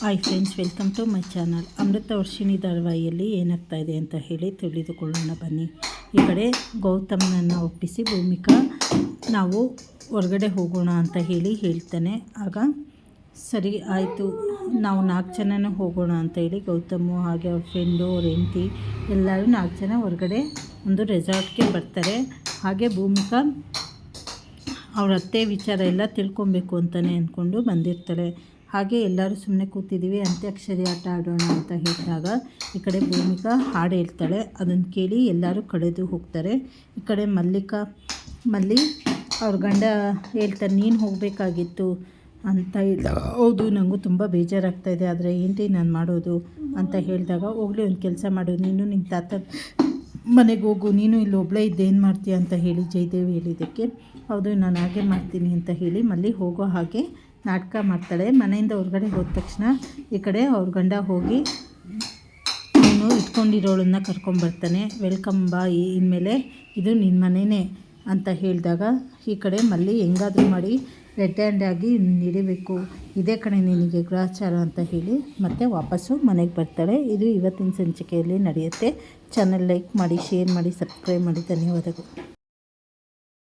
Hi friends welcome to my channel Amrutha Varshini ಧಾರಾವಾಹಿಯಲ್ಲಿ ಏನಾಗ್ತಾ ಇದೆ ಅಂತ ಹೇಳಿ ತಿಳಿದುಕೊಳ್ಳೋಣ ಬನ್ನಿ. ಈ ಕಡೆ ಗೌತಮನನ್ನು ಒಪ್ಪಿಸಿ ಭೂಮಿಕಾ, ನಾವು ಹೊರಗಡೆ ಹೋಗೋಣ ಅಂತ ಹೇಳಿ ಹೇಳ್ತಾನೆ. ಆಗ, ಸರಿ ಆಯಿತು, ನಾವು ನಾಲ್ಕು ಜನನೂ ಹೋಗೋಣ ಅಂತ ಹೇಳಿ ಗೌತಮು ಹಾಗೆ ಅವ್ರ ಫ್ರೆಂಡು ಅವ್ರ ಹೆಂಡತಿ ಎಲ್ಲರೂ ನಾಲ್ಕು ಜನ ಹೊರಗಡೆ ಒಂದು ರೆಸಾರ್ಟ್ಗೆ ಬರ್ತಾರೆ. ಹಾಗೆ ಭೂಮಿಕಾ ಅವ್ರ ಅತ್ತೆ ವಿಚಾರ ಎಲ್ಲ ತಿಳ್ಕೊಬೇಕು ಅಂತಲೇ ಅಂದ್ಕೊಂಡು ಬಂದಿರ್ತಾಳೆ. ಹಾಗೆ ಎಲ್ಲರೂ ಸುಮ್ಮನೆ ಕೂತಿದ್ದೀವಿ, ಅಂತ್ಯಾಕ್ಷರಿ ಆಟ ಆಡೋಣ ಅಂತ ಹೇಳಿದಾಗ ಈ ಕಡೆ ಭೂಮಿಕಾ ಹಾಡು ಹೇಳ್ತಾಳೆ. ಅದನ್ನು ಕೇಳಿ ಎಲ್ಲರೂ ಕಳೆದು ಹೋಗ್ತಾರೆ. ಈ ಕಡೆ ಮಲ್ಲಿಕಾ, ಮಲ್ಲಿ ಅವ್ರ ಗಂಡ ಹೇಳ್ತಾರೆ, ನೀನು ಹೋಗಬೇಕಾಗಿತ್ತು ಅಂತ ಹೇಳಿದಾಗ ಹೌದು ನನಗೂ ತುಂಬ ಬೇಜಾರಾಗ್ತಾ ಇದೆ. ಆದರೆ ఏంటి ನಾನು ಮಾಡೋದು? ಅಂತ ಹೇಳಿದಾಗ, ಹೋಗಲಿ, ಒಂದು ಕೆಲಸ ಮಾಡು. ನೀನು ನಿನ್ನ ತಾತ ಮನೆಗೆ ಹೋಗು. ನೀನು ಇಲ್ಲಿ ಒಬ್ಬಳೇ ಇದ್ದೇನು ಮಾಡ್ತೀಯ? ಅಂತ ಹೇಳಿ ಜಯದೇವಿ ಹೇಳಿದ್ದಕ್ಕೆ, ಹೌದು, ನಾನು ಹಾಗೆ ಮಾಡ್ತೀನಿ ಅಂತ ಹೇಳಿ ಮಲ್ಲಿ ಹೋಗೋ ಹಾಗೆ ನಾಟಕ ಮಾಡ್ತಾಳೆ. ಮನೆಯಿಂದ ಹೊರಗಡೆ ಹೋದ ತಕ್ಷಣ ಈ ಕಡೆ ಅವ್ರ ಗಂಡ ಹೋಗಿ ಅವನು ಇಟ್ಕೊಂಡಿರೋಳನ್ನ ಕರ್ಕೊಂಬರ್ತಾನೆ ವೆಲ್ಕಮ್ ಬಾ ಇನ್ಮೇಲೆ ಇದು ನಿನ್ನ ಮನೆಯೇ ಅಂತ ಹೇಳಿದಾಗ ಈ ಕಡೆ ಮಲ್ಲಿ ಹೆಂಗಾದರೂ ಮಾಡಿ, ರೆಡ್ ಹ್ಯಾಂಡ್ ಆಗಿ ನಿಡಿಬೇಕು ಇದೇ ಕಡೆ ನಿನಗೆ ಗ್ರಹಚಾರ ಅಂತ ಹೇಳಿ ಮತ್ತೆ ವಾಪಸ್ಸು ಮನೆಗೆ ಬರ್ತಾಳೆ. ಇದು ಇವತ್ತಿನ ಸಂಚಿಕೆಯಲ್ಲಿ ನಡೆಯುತ್ತೆ. ಚಾನಲ್ ಲೈಕ್ ಮಾಡಿ ಶೇರ್ ಮಾಡಿ ಸಬ್ಸ್ಕ್ರೈಬ್ ಮಾಡಿ. ಧನ್ಯವಾದಗಳು.